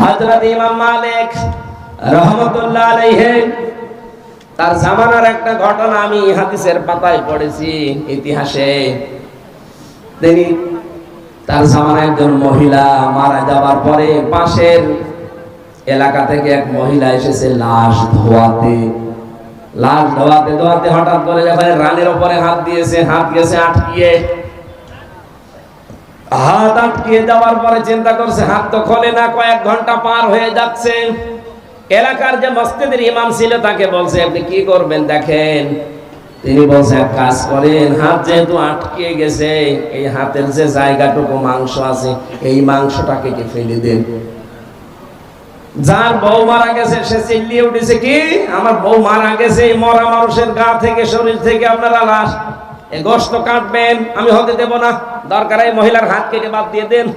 হযরত ইমাম মালিক রহমতুল্লাহ আলাইহি, তার জামানার একটা ঘটনা আমি হাদিসের পাতায় পড়েছি ইতিহাসে। তিনি তার জামানায় একজন মহিলা মারা যাবার পরে পাশের এলাকা থেকে এক মহিলা এসেছে লাশ ধোয়াতে। লাশ ধোয়াতে ধোয়াতে হঠাৎ করে রানের উপরে হাত দিয়েছে, হাত গেছে আটকিয়ে হাত আটকিয়ে যাওয়ার পরে চিন্তা করছে, হাত তো খোলে না, কয়েক ঘণ্টা পার হয়ে যাচ্ছে। এলাকার যে মসজিদের ইমাম ছিল, তাকে বলছে, আপনি কি করবেন দেখেন? তিনি বলছে, এক কাজ করেন, হাত যেহেতু আটকে গেছে, এই হাতের যে জায়গাটুকু মাংস আছে, এই মাংসটাকে কে ফেলে দেন। যার বউ মারা গেছে, সে চিল্লিয়ে উঠেছে, কি? আমার বউ মারা গেছে মরা মানুষের গা থেকে, শরীর থেকে আপনারা লাশ এই গোস্ত কাটবেন, আমি হতে দেব না। দরকার এই মহিলার হাত কেটে বাদ দিয়ে দেন।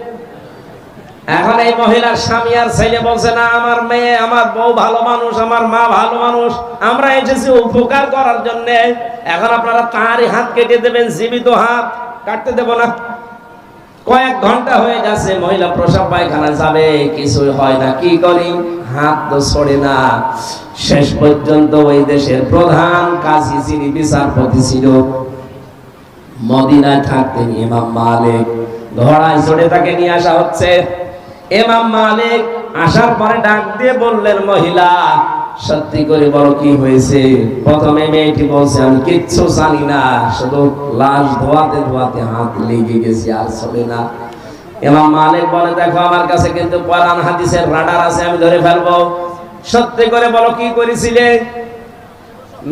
এখন এই মহিলার স্বামী আর ছেলে বলছে, না, আমার মেয়ে, আমার বউ ভালো মানুষ, আমার মা ভালো মানুষ। আমরা এসেছি উপকার করার জন্য। এখন আপনারা তারই হাত কেটে দেবেন, জীবিত হাত। কাটতে দেব না। কয়েক ঘণ্টা হয়ে গেছে, মহিলা প্রসাব পায়খানা যাবে, কিছুই হয় না, কি করি? হাত তো ছড়ে না। শেষ পর্যন্ত ওই দেশের প্রধান কাজী, যিনি বিচারপতি ছিল মদিনায় থাকতেন ইমাম মালিক। ঘোড়ায় চড়ে তাকে নিয়ে আসা হচ্ছে। ইমাম মালিক আসার পরে ডাক দিয়ে বললেন, মহিলা, সত্যি করে বলো কি হয়েছে? প্রথমে মেয়েটি বলছে, আমি কিচ্ছু জানি না, শুধু লাশ ধোয়াতে ধোয়াতে হাত লেগে গেছে আর চলে না। ইমাম মালিক বলে, দেখো, আমার কাছে কিন্তু কোরআন, হাদিসের রাডার আছে, আমি ধরে ফেলব। সত্যি করে বলো কি করেছিলে?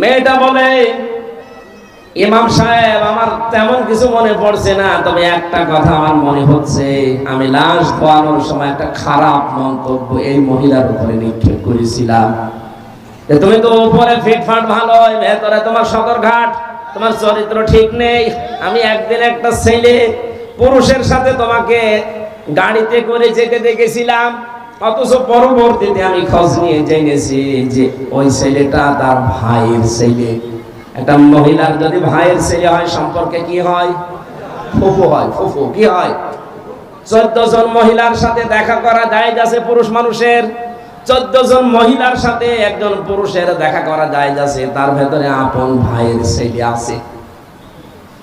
মেয়েটা বলে ইমাম সাহেব, আমার তেমন কিছু মনে পড়ছে না, তবে একটা কথা আমার মনে হচ্ছে। আমি লাশ ধোয়ানোর সময় একটা খারাপ মন্তব্য এই মহিলার উপরে নিক্ষেপ করেছিলাম। তুমি তো উপরে ফিটফাট ভালো হয় ভেতরে তোমার সদর ঘাট তোমার চরিত্র ঠিক নেই। আমি একদিন একটা ছেলে, পুরুষের সাথে তোমাকে গাড়িতে করে যেতে দেখেছিলাম, অথচ পরবর্তীতে আমি খোঁজ নিয়ে জেনেছি যে ওই ছেলেটা তার ভাইয়ের ছেলে। একটা মহিলার যদি ভাইয়ের ছেলে হয়, সম্পর্কে কি হয়? ফুফু হয়। ফুফু, কি হয়? চোদ্দ জন মহিলার সাথে দেখা করা যায় যাচ্ছে পুরুষ মানুষের? চোদ্দ জন মহিলার সাথে একজন পুরুষের দেখা করা যায় যাচ্ছে তার ভেতরে আপন ভাইয়ের ছেলে আছে।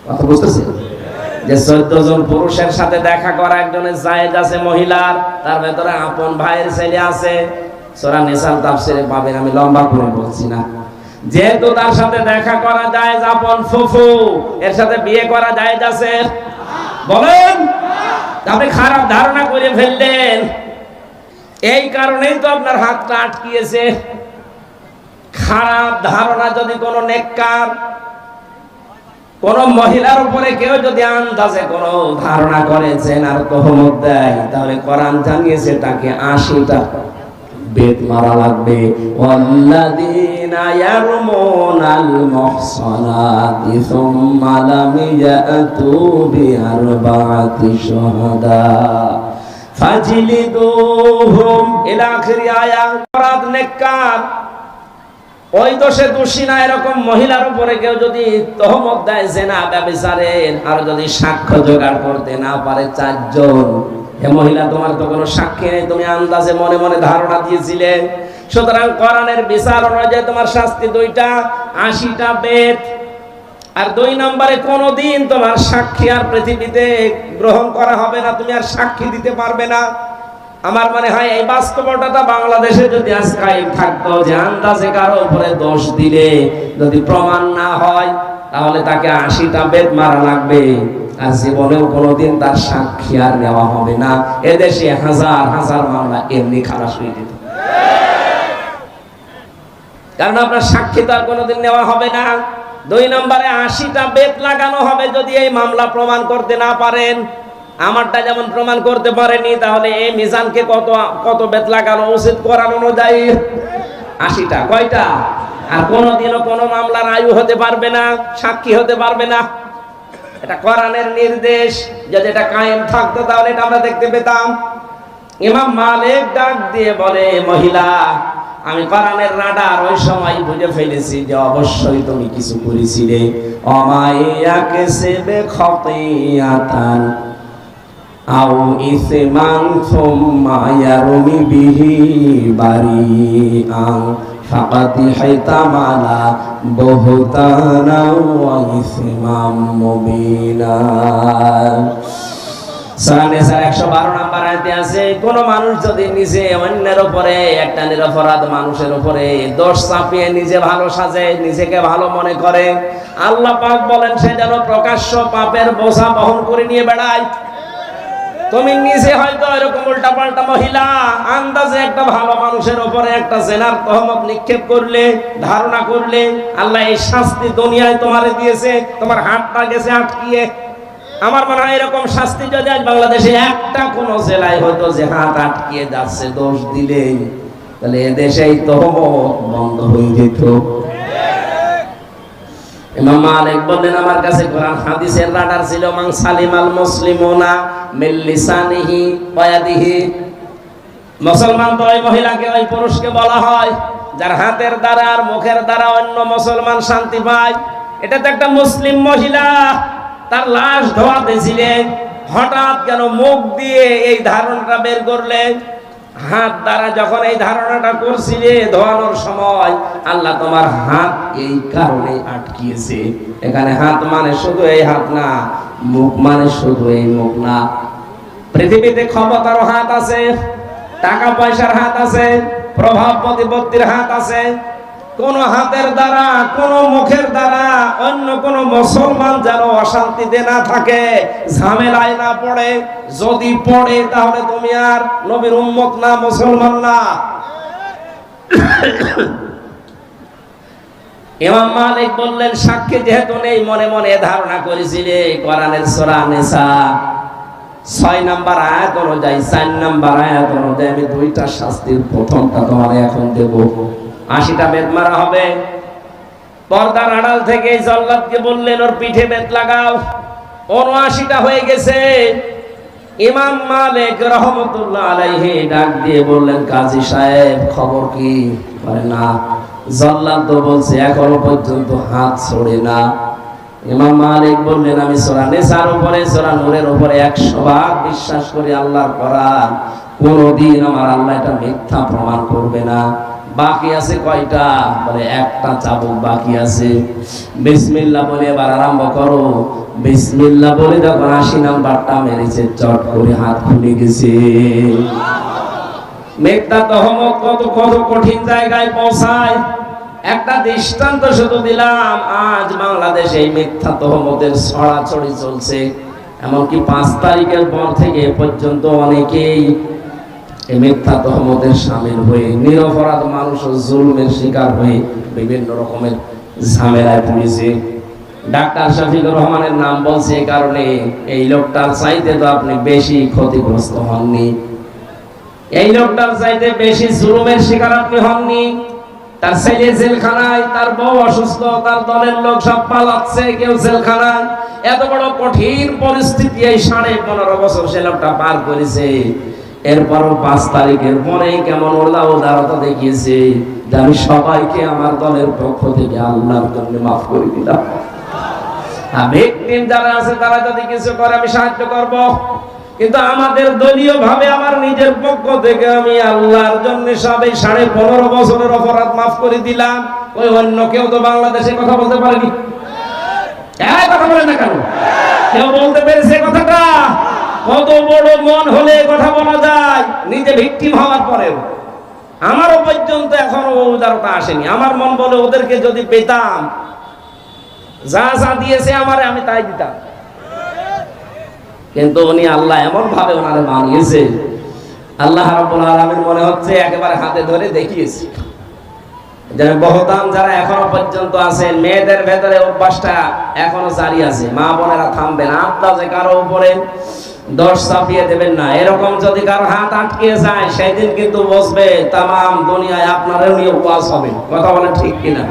কথা বুঝতেছেন? যে চোদ্দ জন পুরুষের সাথে দেখা করা একজনের জায়েজ আছে মহিলার, তার ভেতরে আপন ভাইয়ের ছেলে আছে। সোরা নেশাল তাফসিরে পাবেন, আমি লম্বা করে বলছি না। যেহেতু তার সাথে দেখা করা যায় আপন ফুফু, এর সাথে বিয়ে করা যায় আছে বলেন, আপনি খারাপ ধারণা করে ফেললেন। এই কারণেই তো আপনার হাতটা আটকিয়েছে। খারাপ ধারণা যদি কোনো নেককার, কোন মহিলার উপরে কেউ যদি আন্দাজে কোন ধারণা করেছেন আর তহমত দেয় তাহলে কোরআন জানিয়েছে তাকে আশিটা। বেদ মারা লাগবে। অপরাধ ওই দোষে দোষী না, এরকম মহিলার উপরে কেউ যদি তহমত দেয়, জেনা ব্যবিচারের, আর যদি সাক্ষ্য জোগাড় করতে না পারে চারজন হে মহিলা তোমার তো কোনো সাক্ষী নেই, তুমি আন্দাজে মনে মনে ধারণা দিয়েছিলে। সুতরাং কোরআনের বিচার অনুযায়ী তোমার শাস্তি দুইটা, আশিটা বেদ। আর দুই নম্বরে কোনোদিন তোমার সাক্ষী আর পৃথিবীতে গ্রহণ করা হবে না, তুমি আর সাক্ষী দিতে পারবে না। আমার মনে হয় এই বাস্তবতাটা বাংলাদেশে যদি আজ কায়েম থাকতো, যে আন্দাজে কারও উপরে দোষ দিলে যদি প্রমাণ না হয়, তাহলে তাকে আশিটা বেদ মারা লাগবে। আর জীবনেও কোনোদিন তার সাক্ষী আর নেওয়া হবে না। এদেশে হাজার হাজার মামলা এমনি খালাস হয়ে যেত। কারণ আপনার সাক্ষী তার কোনোদিন নেওয়া হবে না। দুই নম্বরে আশিটা বেত লাগানো হবে যদি এই মামলা প্রমাণ করতে না পারেন। আমারটা যেমন প্রমাণ করতে পারেনি, তাহলে এই মিজানকে কত কত বেত লাগানো উচিত করার অনুযায়ী? আশিটা, কয়টা? আর কোনোদিনও কোনো মামলার আয়ু হতে পারবে না, সাক্ষী হতে পারবে না। এটা কোরআনের নির্দেশ। যদি এটা কায়েম থাকতো, তাহলে এটা আমরা দেখতে পেতাম। ইমাম মালিক ডাক দিয়ে বলে, মহিলা, আমি কোরআনের রাডার ওই সময় বুঝে ফেলেছি যে অবশ্যই তুমি কিছু করেছিলে। অমাইয়াকে সেবে খতিয়াতান আও ইসমান সুম্মা ইয়ারমি বিহি বারিআন। বারো নাম্বার আয়তে আছে, কোন মানুষ যদি নিজে অন্যের উপরে, একটা মানুষের উপরে দোষ চাপিয়ে নিজে ভালো সাজে, নিজেকে ভালো মনে করে, আল্লাহ পাক বলেন, সে যেন প্রকাশ্য পাপের বোঝা বহন করে নিয়ে বেড়ায়। তুমি নিজে হয়তো এরকম উল্টা পাল্টা মহিলা, আন্দাজে একটা ভালো মানুষের উপরে একটা জেনার তহমত নিক্ষেপ করলে, ধারণা করলে, আল্লাহ এই শাস্তি দুনিয়ায় তোমারে দিয়েছে, তোমার হাতটা গেছে আটকিয়ে। আমার মনে হয় এরকম শাস্তি যদি আজ বাংলাদেশে একটা কোন জেলায় হয়তো যে হাত আটকিয়ে যাচ্ছে, দোষ দিলেই তাহলে এদেশেই তহমত বন্ধ হয়ে যেত। ইমাম মালিক বললেন, আমার কাছে কোরআন হাদিসের রাডার ছিল, মান সালিমাল মুসলিমুনা মিল লিসানিহি ওয়া ইয়াদিহি। মুসলমান তো ওই মহিলাকে, ওই পুরুষকে বলা হয়, যার হাতের দ্বারা আর মুখের দ্বারা অন্য মুসলমান শান্তি পায়। এটা তো একটা মুসলিম মহিলা, তার লাশ ধোয়াতে ছিলেন হঠাৎ কেন মুখ দিয়ে এই ধারণাটা বের করলেন? হাত দ্বারা যখন এই ধারণাটা করছিলে ধোয়ানোর সময় আল্লাহ তোমার হাত এই কারণে আটকিয়েছে। এখানে হাত মানে শুধু এই হাত না, মুখ মানে শুধু এই মুখ না। পৃথিবীতে ক্ষমতার হাত আছে, টাকা পয়সার হাত আছে প্রভাব প্রতিপত্তির হাত আছে। কোন হাতের দ্বারা, কোন মুখের অন্য কোন মুসলমান যেন অশান্তিতে না থাকে, ঝামেলায় না পড়ে, যদি পড়ে তাহলে তুমি আর নবীর উম্মত না, মুসলমান না। ইমাম মালিক বললেন, সাক্ষী যেহেতু নেই, মনে মনে ধারণা করেছিলে, কোরআনের সূরা নেসা। ছয় নাম্বার আয়াত অনুযায়ী, চার নাম্বার আয়াত অনুযায়ী আমি দুইটা শাস্তির প্রথমটা তোমার এখন দেব। আশিটা বেদ মারা হবে। পর্দার আড়াল থেকে জল্লাদকে বললেন, ওর পিঠে বেদ লাগাও। উনআশিটা হয়ে গেছে। ইমাম মালিক রহমতুল্লাহ আলাইহি ডাক দিয়ে বললেন, কাজী সাহেব, খবর কি? বলে, না, জল্লাদ তো বলছে, এখনও পর্যন্ত হাত ছড়ে না। ইমাম মালিক বললেন, আমি সোরা নেশার উপরে, সোরা নূরের উপরে একশো ভাগ বিশ্বাস করি আল্লাহর কোরআন কোনদিন আমার আল্লাহ এটা মিথ্যা প্রমাণ করবে না। বাকি আছে কয়টা? বলে, একটা চাবুক বাকি আছে। বিসমিল্লাহ বলে, এবার আরম্ভ করো। বিসমিল্লাহ বলে যখন আশি নাম্বারটা মেরেছে, চট করে হাত খুলে গেছে। মিথ্যা তহমত কত কত কঠিন জায়গায় পৌঁছায়। একটা দৃষ্টান্ত শুধু দিলাম, আজ বাংলাদেশে এই মিথ্যা তহমতের ছড়াছড়ি চলছে। এমনকি পাঁচ তারিখের পর থেকে পর্যন্ত অনেকেই মিথ্যা তহমতের সামিল হয়ে, নিরপরাধ মানুষ জুলুমের শিকার হয়ে বিভিন্ন রকমের ঝামেলায় পড়েছে। ডাক্তার শফিকুর রহমানের নাম বলছে এই কারণে এই লোকটার চাইতে তো আপনি বেশি ক্ষতিগ্রস্ত হননি। এই লোকটার চাইতে বেশি জুলুমের শিকার আপনি হননি। তার ছেলে জেলখানায়, তার বউ অসুস্থ, তার দলের লোক সব পালাচ্ছে, কেউ জেলখানায়। এত বড় কঠিন পরিস্থিতি এই সাড়ে পনেরো বছর সে লোকটা পার করেছে। এরপরও পাঁচ তারিখের পরে কেমন ওলা উদারতা দেখিয়েছে যে আমি সবাইকে আমার দলের পক্ষ থেকে আল্লাহর জন্য মাফ করে দিলাম। পনেরো বছরের অপরাধ মাফ করে দিলাম। ওই অন্য কেউ তো বাংলাদেশে কথা বলতে পারেনি। কথা না কেন? কেউ বলতে পেরেছে কথাটা? কত বড় মন হলে কথা বলা যায়? নিজে ভিকটিম হওয়ার পরেও। আমারও পর্যন্ত এখনও উদারতা আসেনি। আমার মন বলে ওদেরকে যদি পেতাম, যা যা দিয়েছে আমারে আমি তাই দিতাম। কিন্তু উনি আল্লাহ এমন ভাবে ওনারে বানিয়েছে, আল্লাহ আলামিন মনে হচ্ছে একেবারে হাতে ধরে দেখিয়েছে। যে বহতাম যারা এখনও পর্যন্ত আছেন মেয়েদের ভেতরে অভ্যাসটা এখনও জারি আছে। মা বোনেরা থামবেন যে কারও উপরে দশ চাপিয়ে দেবেন না। এরকম যদি কারও হাত আটকে যায়, সেদিন কিন্তু বসবে তাম দুনিয়ায় আপনারও নিয়ে উপবাস হবে। কথা বলে ঠিক কিনা?